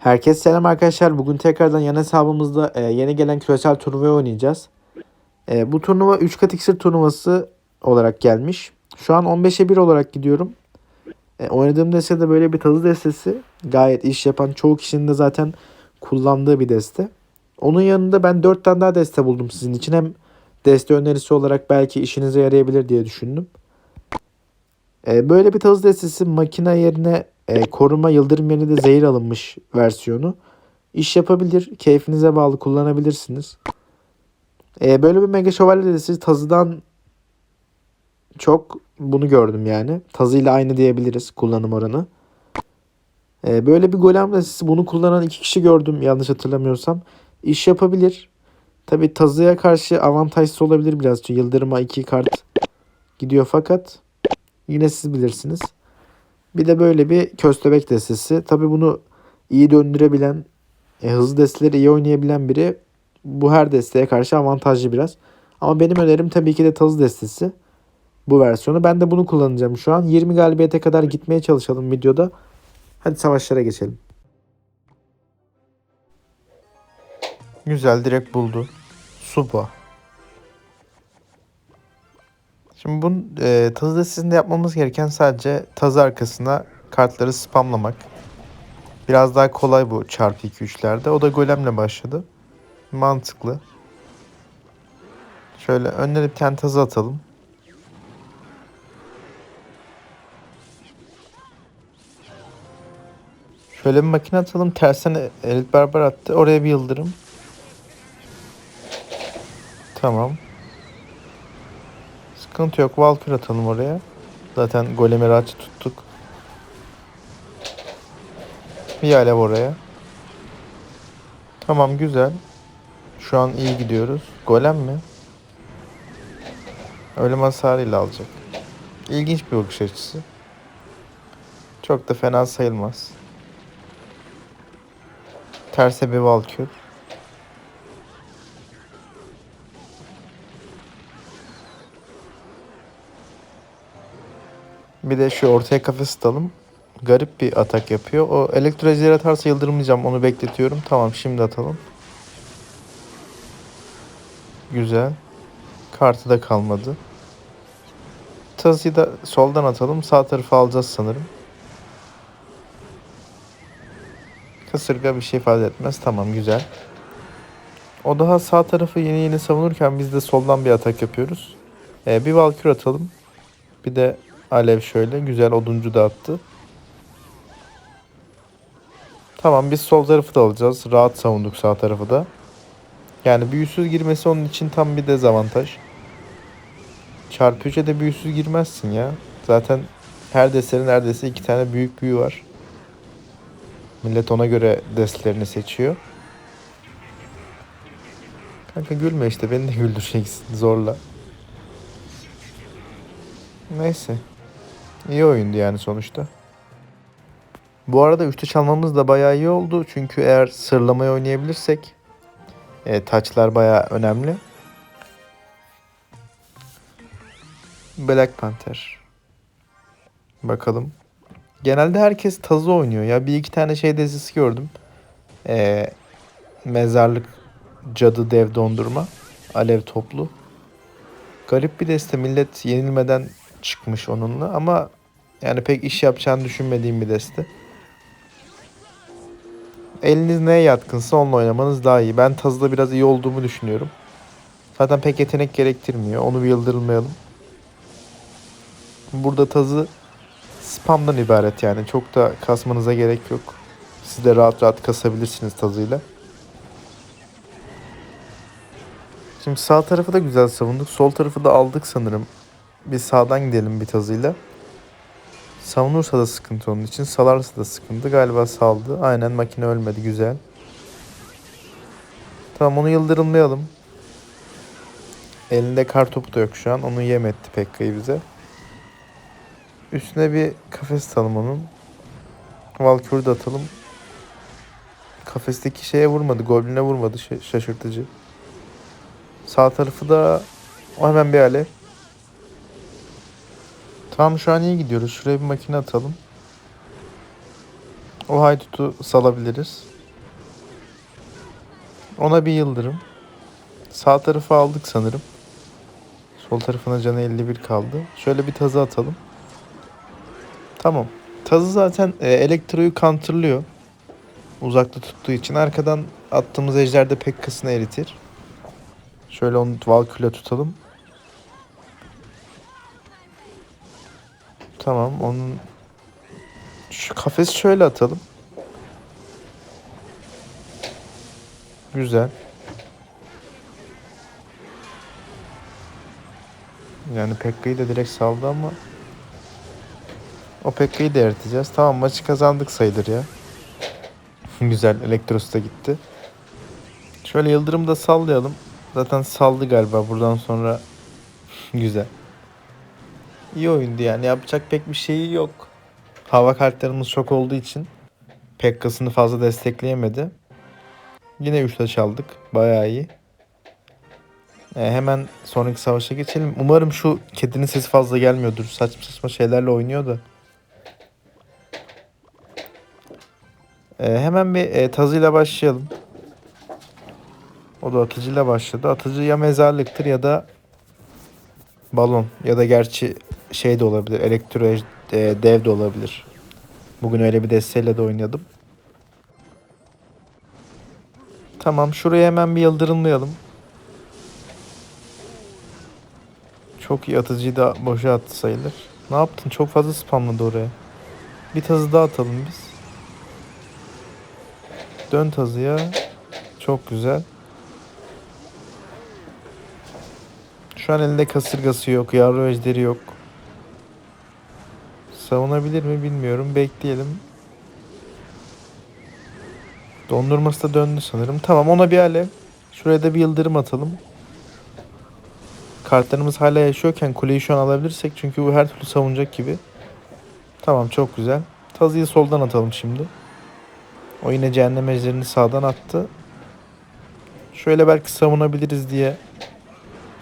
Herkese selam arkadaşlar. Bugün tekrardan yan hesabımızda e, yeni gelen küresel turnuvayı oynayacağız. E, bu turnuva 3 kat iksir turnuvası olarak gelmiş. Şu an 15'e 1 olarak gidiyorum. E, oynadığım deste de böyle bir tazı destesi. Gayet iş yapan çoğu kişinin de zaten kullandığı bir deste. Onun yanında ben 4 tane daha deste buldum sizin için. Hem deste önerisi olarak belki işinize yarayabilir diye düşündüm. E, böyle bir tazı destesi makine yerine e, koruma yıldırım yerine de zehir alınmış versiyonu. İş yapabilir. Keyfinize bağlı kullanabilirsiniz. E, böyle bir mega şövalye destesi tazıdan çok bunu gördüm yani. Tazıyla aynı diyebiliriz kullanım oranı. E, böyle bir golem destesi bunu kullanan iki kişi gördüm yanlış hatırlamıyorsam. İş yapabilir. Tabi tazıya karşı avantajsız olabilir biraz. Çünkü yıldırıma iki kart gidiyor fakat yine siz bilirsiniz. Bir de böyle bir köstebek destesi. Tabi bunu iyi döndürebilen, e, hızlı desteleri iyi oynayabilen biri bu her desteye karşı avantajlı biraz. Ama benim önerim tabii ki de tazı destesi. Bu versiyonu. Ben de bunu kullanacağım şu an. 20 galibiyete kadar gitmeye çalışalım videoda. Hadi savaşlara geçelim. Güzel direkt buldu. Supa. Şimdi bunun e, tazı destesinde yapmamız gereken sadece tazı arkasına kartları spamlamak. Biraz daha kolay bu çarpı 2-3'lerde. O da golemle başladı. Mantıklı. Şöyle önüne bir tane tazı atalım. Şöyle bir makine atalım. Tersine elit berber attı. Oraya bir yıldırım. Tamam. Sıkıntı yok. Valkür atalım oraya. Zaten golemi rahat tuttuk. Bir alev oraya. Tamam güzel. Şu an iyi gidiyoruz. Golem mi? Ölüm hasarıyla alacak. İlginç bir bakış açısı. Çok da fena sayılmaz. Terse bir Valkür. Bir de şu ortaya kafes atalım. Garip bir atak yapıyor. O elektro ejderi atarsa yıldırmayacağım. Onu bekletiyorum. Tamam şimdi atalım. Güzel. Kartı da kalmadı. Tazıyı da soldan atalım. Sağ tarafa alacağız sanırım. Kasırga bir şey ifade etmez. Tamam güzel. O daha sağ tarafı yeni yeni savunurken biz de soldan bir atak yapıyoruz. Ee, bir Valkür atalım. Bir de Alev şöyle. Güzel oduncu da attı. Tamam biz sol tarafı da alacağız. Rahat savunduk sağ tarafı da. Yani büyüsüz girmesi onun için tam bir dezavantaj. Çarpı 3'e de büyüsüz girmezsin ya. Zaten her destenin neredeyse iki tane büyük büyü var. Millet ona göre destlerini seçiyor. Kanka gülme işte beni de güldüreceksin zorla. Neyse. İyi oyundu yani sonuçta. Bu arada üçlü çalmamız da bayağı iyi oldu. Çünkü eğer sırlamayı oynayabilirsek e, taçlar bayağı önemli. Black Panther. Bakalım. Genelde herkes tazı oynuyor. Ya bir iki tane şey dizisi gördüm. E, mezarlık cadı dev dondurma. Alev toplu. Garip bir deste millet yenilmeden çıkmış onunla ama yani pek iş yapacağını düşünmediğim bir deste. Eliniz neye yatkınsa onunla oynamanız daha iyi. Ben tazıda biraz iyi olduğumu düşünüyorum. Zaten pek yetenek gerektirmiyor. Onu bir yıldırılmayalım. Burada tazı spamdan ibaret yani. Çok da kasmanıza gerek yok. Siz de rahat rahat kasabilirsiniz tazıyla. Şimdi sağ tarafı da güzel savunduk. Sol tarafı da aldık sanırım. Bir sağdan gidelim bir tazıyla. Savunursa da sıkıntı onun için. Salarsa da sıkıntı. Galiba saldı. Aynen makine ölmedi. Güzel. Tamam onu yıldırımlayalım. Elinde kar topu da yok şu an. Onu yem etti Pekka'yı bize. Üstüne bir kafes atalım onun. Valkür de atalım. Kafesteki şeye vurmadı. Goblin'e vurmadı. Şaşırtıcı. Sağ tarafı da hemen bir alev. Tamam şu an iyi gidiyoruz. Şuraya bir makine atalım. O haydutu salabiliriz. Ona bir yıldırım. Sağ tarafı aldık sanırım. Sol tarafına canı 51 kaldı. Şöyle bir tazı atalım. Tamam. Tazı zaten e, elektroyu counterlıyor. Uzakta tuttuğu için. Arkadan attığımız ejder de Pekka'sını eritir. Şöyle onu Valkyrie tutalım. Tamam onun şu kafesi şöyle atalım. Güzel. Yani Pekka'yı da direkt saldı ama o Pekka'yı da eriteceğiz. Tamam maçı kazandık sayılır ya. Güzel. Elektros da gitti. Şöyle Yıldırım da sallayalım. Zaten saldı galiba buradan sonra. Güzel. İyi oyundu yani. Yapacak pek bir şeyi yok. Hava kartlarımız çok olduğu için Pekka'sını fazla destekleyemedi. Yine 3'te çaldık. Bayağı iyi. E, hemen sonraki savaşa geçelim. Umarım şu kedinin sesi fazla gelmiyordur. Saçma saçma şeylerle oynuyor da. E, hemen bir e, tazıyla başlayalım. O da atıcıyla başladı. Atıcı ya mezarlıktır ya da balon ya da gerçi şey de olabilir. Elektro e, dev de olabilir. Bugün öyle bir desteğiyle de oynadım. Tamam şuraya hemen bir yıldırımlayalım. Çok iyi atıcıyı da boşa attı sayılır. Ne yaptın? Çok fazla spamladı oraya. Bir tazı daha atalım biz. Dön tazıya. Çok güzel. Şu an elinde kasırgası yok. Yavru ejderi yok. Savunabilir mi bilmiyorum. Bekleyelim. Dondurması da döndü sanırım. Tamam ona bir alev. Şuraya da bir yıldırım atalım. Kartlarımız hala yaşıyorken kuleyi şu an alabilirsek çünkü bu her türlü savunacak gibi. Tamam çok güzel. Tazıyı soldan atalım şimdi. O yine cehennem ejderini sağdan attı. Şöyle belki savunabiliriz diye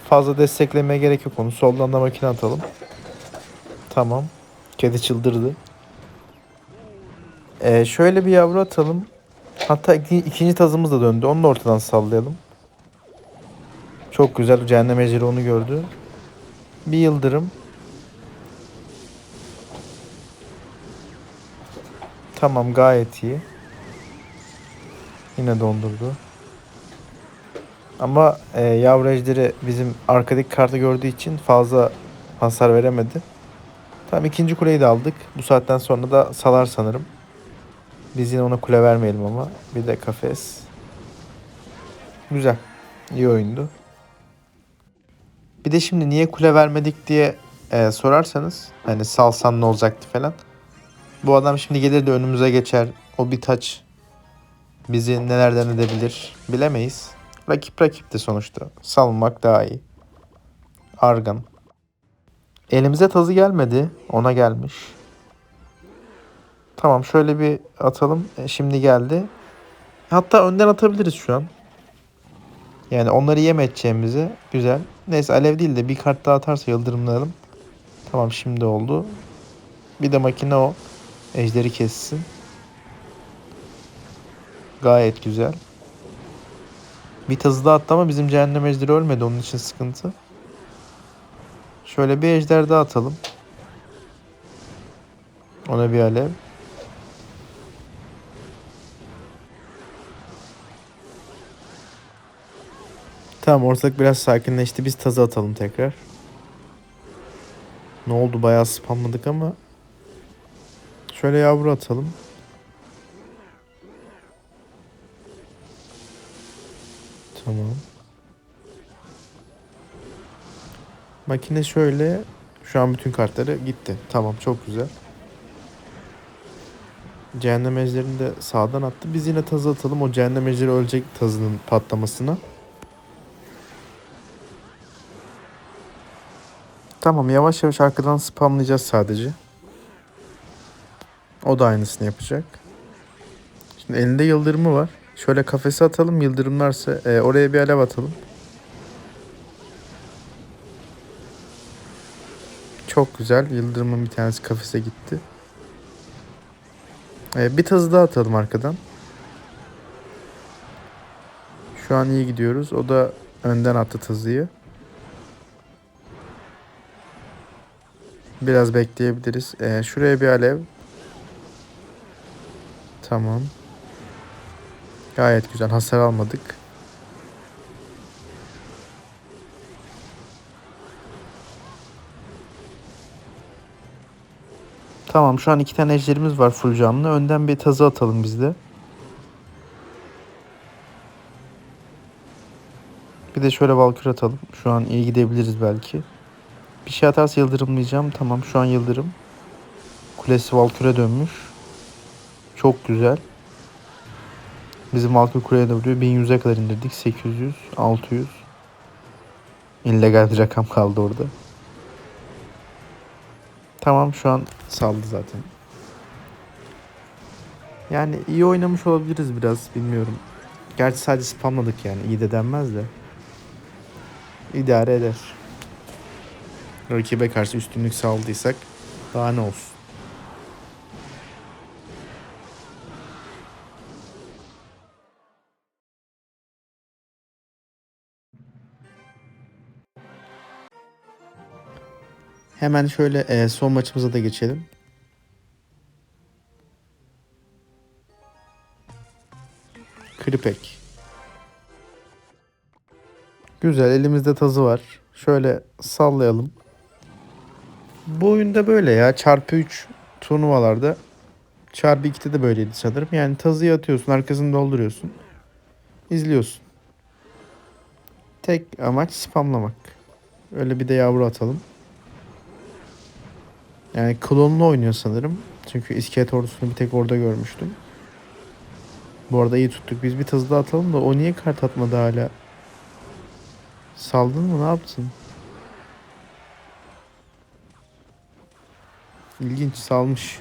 fazla desteklemeye gerek yok onu. Soldan da makine atalım. Tamam. Kedi çıldırdı. Ee, şöyle bir yavru atalım. Hatta iki- ikinci tazımız da döndü. Onu da ortadan sallayalım. Çok güzel. Cehennem ejderi onu gördü. Bir yıldırım. Tamam gayet iyi. Yine dondurdu. Ama e, yavru ejderi bizim arkadaki kartı gördüğü için fazla hasar veremedi. Tamam ikinci kuleyi de aldık. Bu saatten sonra da salar sanırım. Biz yine ona kule vermeyelim ama. Bir de kafes. Güzel. İyi oyundu. Bir de şimdi niye kule vermedik diye e, sorarsanız hani salsan ne olacaktı falan. Bu adam şimdi gelir de önümüze geçer. O bir taç bizi nelerden edebilir bilemeyiz. Rakip rakip de sonuçta. Salmak daha iyi. Argan. Elimize tazı gelmedi. Ona gelmiş. Tamam şöyle bir atalım. E, şimdi geldi. Hatta önden atabiliriz şu an. Yani onları yem edeceğimize güzel. Neyse alev değil de bir kart daha atarsa yıldırımlayalım. Tamam şimdi oldu. Bir de makine o. Ejderi kessin. Gayet güzel. Bir tazı daha attı ama bizim cehennem ejderi ölmedi. Onun için sıkıntı. Şöyle bir ejder atalım. Ona bir alev. Tamam ortalık biraz sakinleşti. Biz tazı atalım tekrar. Ne oldu bayağı spamladık ama. Şöyle yavru atalım. Tamam. Makine şöyle. Şu an bütün kartları gitti. Tamam çok güzel. Cehennem ejderini de sağdan attı. Biz yine tazı atalım. O cehennem ejderi ölecek tazının patlamasına. Tamam yavaş yavaş arkadan spamlayacağız sadece. O da aynısını yapacak. Şimdi elinde yıldırımı var. Şöyle kafese atalım yıldırımlarsa e, oraya bir alev atalım. Çok güzel. Yıldırımın bir tanesi kafese gitti. Ee, bir tazı daha atalım arkadan. Şu an iyi gidiyoruz. O da önden attı tazıyı. Biraz bekleyebiliriz. Ee, şuraya bir alev. Tamam. Gayet güzel. Hasar almadık. Tamam şu an iki tane ejderimiz var full canlı. Önden bir tazı atalım biz de. Bir de şöyle valkür atalım. Şu an iyi gidebiliriz belki. Bir şey atarsa yıldırımlayacağım. Tamam şu an yıldırım. Kulesi valküre dönmüş. Çok güzel. Bizim valkür kuleye de vuruyor. 1100'e kadar indirdik. 800, 600. İllegal bir rakam kaldı orada. Tamam şu an saldı zaten. Yani iyi oynamış olabiliriz biraz bilmiyorum. Gerçi sadece spamladık yani iyi de denmez de. İdare eder. Rakibe karşı üstünlük sağladıysak daha ne olsun. Hemen şöyle e, son maçımıza da geçelim. Kripek. Güzel elimizde tazı var. Şöyle sallayalım. Bu oyunda böyle ya çarpı 3 turnuvalarda çarpı 2'de de böyleydi sanırım. Yani tazıyı atıyorsun arkasını dolduruyorsun. izliyorsun. Tek amaç spamlamak. Öyle bir de yavru atalım. Yani klonlu oynuyor sanırım. Çünkü iskelet ordusunu bir tek orada görmüştüm. Bu arada iyi tuttuk. Biz bir tazı atalım da o niye kart atmadı hala? Saldın mı ne yaptın? İlginç salmış.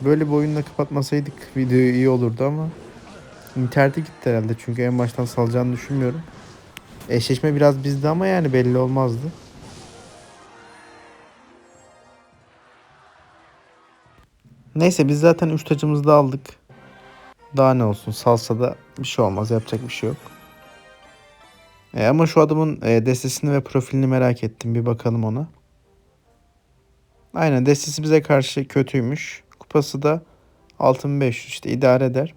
Böyle bir oyunla kapatmasaydık videoyu iyi olurdu ama internete gitti herhalde çünkü en baştan salacağını düşünmüyorum. Eşleşme biraz bizde ama yani belli olmazdı. Neyse biz zaten 3 tacımızı da aldık. Daha ne olsun salsa da bir şey olmaz yapacak bir şey yok. E, ama şu adamın e, destesini ve profilini merak ettim. Bir bakalım ona. Aynen destesi bize karşı kötüymüş. Kupası da altın 500 işte idare eder.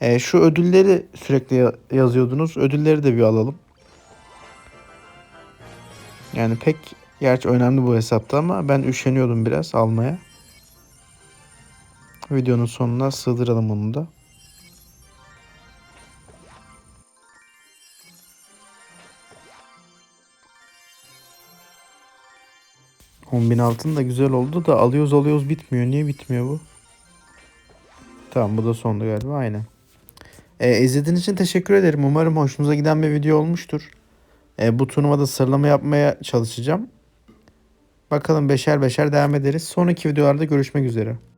E, şu ödülleri sürekli ya- yazıyordunuz. Ödülleri de bir alalım. Yani pek gerçi önemli bu hesapta ama ben üşeniyordum biraz almaya. Videonun sonuna sığdıralım onu da. 10.000 altın da güzel oldu da alıyoruz alıyoruz bitmiyor. Niye bitmiyor bu? Tamam bu da sondu galiba aynen. Ee, izlediğiniz için teşekkür ederim. Umarım hoşunuza giden bir video olmuştur. Ee, bu turnuvada sıralama yapmaya çalışacağım. Bakalım beşer beşer devam ederiz. Sonraki videolarda görüşmek üzere.